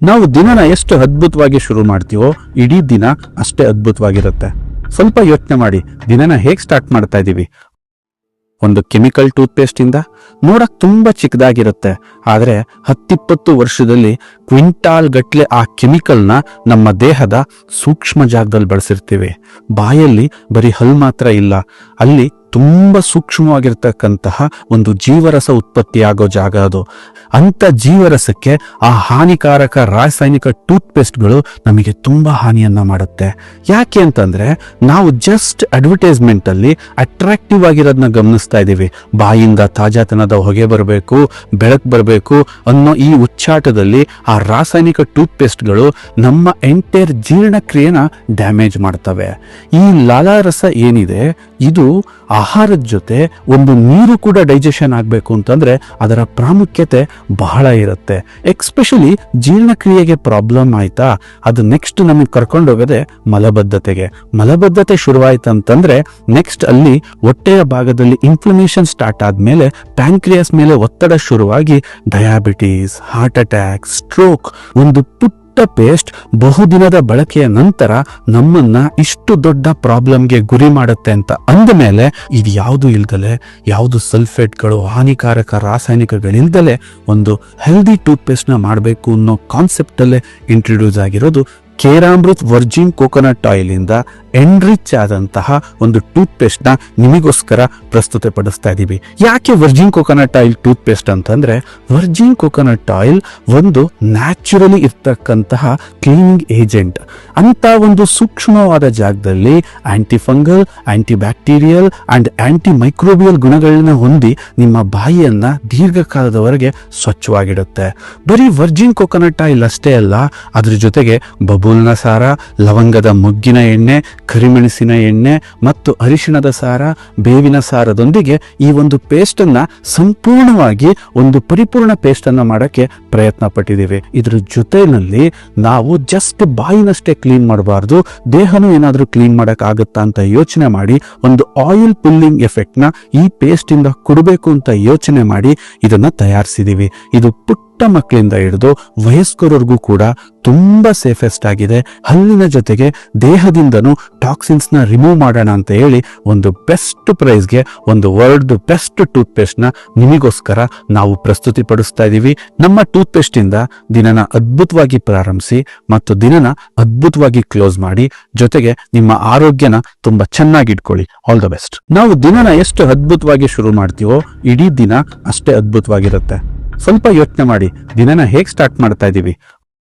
ನಾವು ದಿನನ ಎಷ್ಟು ಅದ್ಭುತವಾಗಿ ಶುರು ಮಾಡ್ತೀವೋ ಇಡೀ ದಿನ ಅಷ್ಟೇ ಅದ್ಭುತವಾಗಿರುತ್ತೆ. ಸ್ವಲ್ಪ ಯೋಚನೆ ಮಾಡಿ, ದಿನನ ಹೇಗೆ ಸ್ಟಾರ್ಟ್ ಮಾಡ್ತಾ ಇದ್ದೀವಿ ಒಂದು ಕೆಮಿಕಲ್ ಟೂತ್ಪೇಸ್ಟ್ ಇಂದ ನೋಡಕ್ ತುಂಬಾ ಚಿಕ್ಕದಾಗಿರುತ್ತೆ, ಆದ್ರೆ ಹತ್ತಿಪ್ಪತ್ತು ವರ್ಷದಲ್ಲಿ ಕ್ವಿಂಟಾಲ್ ಗಟ್ಲೆ ಆ ಕೆಮಿಕಲ್ನ ನಮ್ಮ ದೇಹದ ಸೂಕ್ಷ್ಮ ಜಾಗದಲ್ಲಿ ಬಳಸಿರ್ತೀವಿ. ಬಾಯಲ್ಲಿ ಬರೀ ಹಲ್ ಮಾತ್ರ ಇಲ್ಲ, ಅಲ್ಲಿ ತುಂಬಾ ಸೂಕ್ಷ್ಮವಾಗಿರ್ತಕ್ಕಂತಹ ಒಂದು ಜೀವರಸ ಉತ್ಪತ್ತಿಯಾಗೋ ಜಾಗ ಅದು. ಅಂಥ ಜೀವರಸಕ್ಕೆ ಆ ಹಾನಿಕಾರಕ ರಾಸಾಯನಿಕ ಟೂತ್ಪೇಸ್ಟ್ಗಳು ನಮಗೆ ತುಂಬಾ ಹಾನಿಯನ್ನ ಮಾಡುತ್ತೆ. ಯಾಕೆ ಅಂತಂದ್ರೆ ನಾವು ಜಸ್ಟ್ ಅಡ್ವರ್ಟೈಸ್ಮೆಂಟಲ್ಲಿ ಅಟ್ರಾಕ್ಟಿವ್ ಆಗಿರೋದನ್ನ ಗಮನಿಸ್ತಾ ಇದ್ದೀವಿ. ಬಾಯಿಂದ ತಾಜಾತನದ ಹೊಗೆ ಬರಬೇಕು, ಬೆಳಕು ಬರಬೇಕು ಅನ್ನೋ ಈ ಉಚ್ಚಾಟದಲ್ಲಿ ಆ ರಾಸಾಯನಿಕ ಟೂತ್ಪೇಸ್ಟ್ಗಳು ನಮ್ಮ ಎಂಟೈರ್ ಜೀರ್ಣಕ್ರಿಯೆನ ಡ್ಯಾಮೇಜ್ ಮಾಡ್ತವೆ. ಈ ಲಾಲಾರಸ ಏನಿದೆ? ಇದು ಆಹಾರದ ಜೊತೆ ಒಂದು ನೀರು ಕೂಡ ಡೈಜೆಷನ್ ಆಗಬೇಕು ಅಂತಂದ್ರೆ ಅದರ ಪ್ರಾಮುಖ್ಯತೆ ಬಹಳ ಇರುತ್ತೆ. ಎಕ್ಸ್ಪೆಷಲಿ ಜೀರ್ಣಕ್ರಿಯೆಗೆ ಪ್ರಾಬ್ಲಮ್ ಆಯಿತಾ? ಅದು ನೆಕ್ಸ್ಟ್ ನಮಗೆ ಕರ್ಕೊಂಡು ಹೋಗೋದೆ ಮಲಬದ್ಧತೆಗೆ. ಮಲಬದ್ಧತೆ ಶುರುವಾಯ್ತಂತಂದ್ರೆ ನೆಕ್ಸ್ಟ್ ಅಲ್ಲಿ ಹೊಟ್ಟೆಯ ಭಾಗದಲ್ಲಿ ಇನ್ಫ್ಲಮೇಷನ್ ಸ್ಟಾರ್ಟ್ ಆದ್ಮೇಲೆ ಪ್ಯಾಂಕ್ರಿಯಾಸ್ ಮೇಲೆ ಒತ್ತಡ ಶುರುವಾಗಿ ಡಯಾಬಿಟೀಸ್ ಹಾರ್ಟ್ ಅಟ್ಯಾಕ್ ಸ್ಟ್ರೋಕ್ ಒಂದು ಪುಟ್ಟ ಪೇಸ್ಟ್ ಬಹುದಿನದ ಬಳಕೆಯ ನಂತರ ನಮ್ಮನ್ನ ಇಷ್ಟು ದೊಡ್ಡ ಪ್ರಾಬ್ಲಮ್ಗೆ ಗುರಿ ಮಾಡುತ್ತೆ ಅಂತ ಅಂದ ಮೇಲೆ ಇದು ಯಾವುದು ಇಲ್ದಲೆ, ಯಾವುದು ಸಲ್ಫೇಟ್ಗಳು, ಹಾನಿಕಾರಕ ರಾಸಾಯನಿಕಗಳಿಲ್ದಲೆ ಒಂದು ಹೆಲ್ದಿ ಟೂತ್ಪೇಸ್ಟ್ನ ಮಾಡಬೇಕು ಅನ್ನೋ ಕಾನ್ಸೆಪ್ಟ್ ಅಲ್ಲೇ ಇಂಟ್ರೊಡ್ಯೂಸ್ ಆಗಿರೋದು ಕೇರಾಮೃತ್ ವರ್ಜಿನ್ ಕೋಕೋನಟ್ ಆಯಿಲ್ ಇಂದ ಎನ್ರಿಚ್ ಆದಂತಹ ಒಂದು ಟೂತ್ಪೇಸ್ಟ್ನ ನಿಮಗೋಸ್ಕರ ಪ್ರಸ್ತುತಪಡಿಸ್ತಾ ಇದ್ದೀವಿ ಯಾಕೆ virgin coconut oil toothpaste ಅಂತಂದ್ರೆ ವರ್ಜಿನ್ ಕೋಕೋನಟ್ ಆಯಿಲ್ ಒಂದು ನ್ಯಾಚುರಲಿ ಇರ್ತಕ್ಕಂತಹ ಕ್ಲೀನಿಂಗ್ ಏಜೆಂಟ್ ಅಂತ ಒಂದು ಸೂಕ್ಷ್ಮವಾದ ಜಾಗದಲ್ಲಿ anti fungal anti bacterial and anti microbial ಗುಣಗಳನ್ನ ಹೊಂದಿ ನಿಮ್ಮ ಬಾಯಿಯನ್ನ ದೀರ್ಘಕಾಲದವರೆಗೆ ಸ್ವಚ್ಛವಾಗಿಡುತ್ತೆ. ಬರೀ ವರ್ಜಿನ್ ಕೋಕೋನಟ್ ಆಯಿಲ್ ಅಷ್ಟೇ ಅಲ್ಲ, ಅದ್ರ ಜೊತೆಗೆ ಬಬೂಲ್ನ ಸಾರ, ಲವಂಗದ ಮೊಗ್ಗಿನ ಎಣ್ಣೆ ಕರಿಮೆಣಸಿನ ಎಣ್ಣೆ ಮತ್ತು ಅರಿಶಿಣದ ಸಾರ, ಬೇವಿನ ಸಾರದೊಂದಿಗೆ ಈ ಒಂದು ಪೇಸ್ಟನ್ನು ಸಂಪೂರ್ಣವಾಗಿ ಒಂದು ಪರಿಪೂರ್ಣ ಪೇಸ್ಟನ್ನು ಮಾಡೋಕ್ಕೆ ಪ್ರಯತ್ನ ಪಟ್ಟಿದ್ದೀವಿ ಇದ್ರ ಜೊತೆಯಲ್ಲಿ ನಾವು ಜಸ್ಟ್ ಬಾಯಿನಷ್ಟೇ ಕ್ಲೀನ್ ಮಾಡಬಾರ್ದು, ದೇಹನೂ ಏನಾದರೂ ಕ್ಲೀನ್ ಮಾಡೋಕ್ಕಾಗುತ್ತಾ ಅಂತ ಯೋಚನೆ ಮಾಡಿ, ಒಂದು ಆಯಿಲ್ ಪುಲ್ಲಿಂಗ್ ಎಫೆಕ್ಟ್ನ ಈ ಪೇಸ್ಟಿಂದ ಕೊಡಬೇಕು ಅಂತ ಯೋಚನೆ ಮಾಡಿ ಇದನ್ನು ತಯಾರಿಸಿದ್ದೀವಿ. ಇದು ಪುಟ್ಟ ಮಕ್ಕಳಿಂದ ಹಿಡಿದು ವಯಸ್ಕರವರೆಗೂ ಕೂಡ ತುಂಬಾ ಸೇಫೆಸ್ಟ್ ಆಗಿದೆ. ಹಲ್ಲಿನ ಜೊತೆಗೆ ದೇಹದಿಂದನೂ ಟಾಕ್ಸಿನ್ಸ್ನ ರಿಮೂವ್ ಮಾಡೋಣ ಅಂತ ಹೇಳಿ ಒಂದು ಬೆಸ್ಟ್ ಪ್ರೈಸ್ಗೆ ಒಂದು ವರ್ಲ್ಡ್ ಬೆಸ್ಟ್ ಟೂತ್ ಪೇಸ್ಟ್ನ ನಿಮಗೋಸ್ಕರ ನಾವು ಪ್ರಸ್ತುತಿಪಡಿಸ್ತಾ ಇದೀವಿ. ನಮ್ಮ ಟೂತ್ ಪೇಸ್ಟ್ ಇಂದ ದಿನನ ಅದ್ಭುತವಾಗಿ ಪ್ರಾರಂಭಿಸಿ ಮತ್ತು ದಿನನ ಅದ್ಭುತವಾಗಿ ಕ್ಲೋಸ್ ಮಾಡಿ, ಜೊತೆಗೆ ನಿಮ್ಮ ಆರೋಗ್ಯನ ತುಂಬಾ ಚೆನ್ನಾಗಿ ಇಟ್ಕೊಳ್ಳಿ. ಆಲ್ ದ ಬೆಸ್ಟ್ ನಾವು ದಿನನ ಎಷ್ಟು ಅದ್ಭುತವಾಗಿ ಶುರು ಮಾಡ್ತೀವೋ, ಇಡೀ ದಿನ ಅಷ್ಟೇ ಅದ್ಭುತವಾಗಿರುತ್ತೆ. ಸ್ವಲ್ಪ ಯೋಚನೆ ಮಾಡಿ. ದಿನನ ಹೇಗೆ ಸ್ಟಾರ್ಟ್ ಮಾಡ್ತಾ ಇದೀವಿ?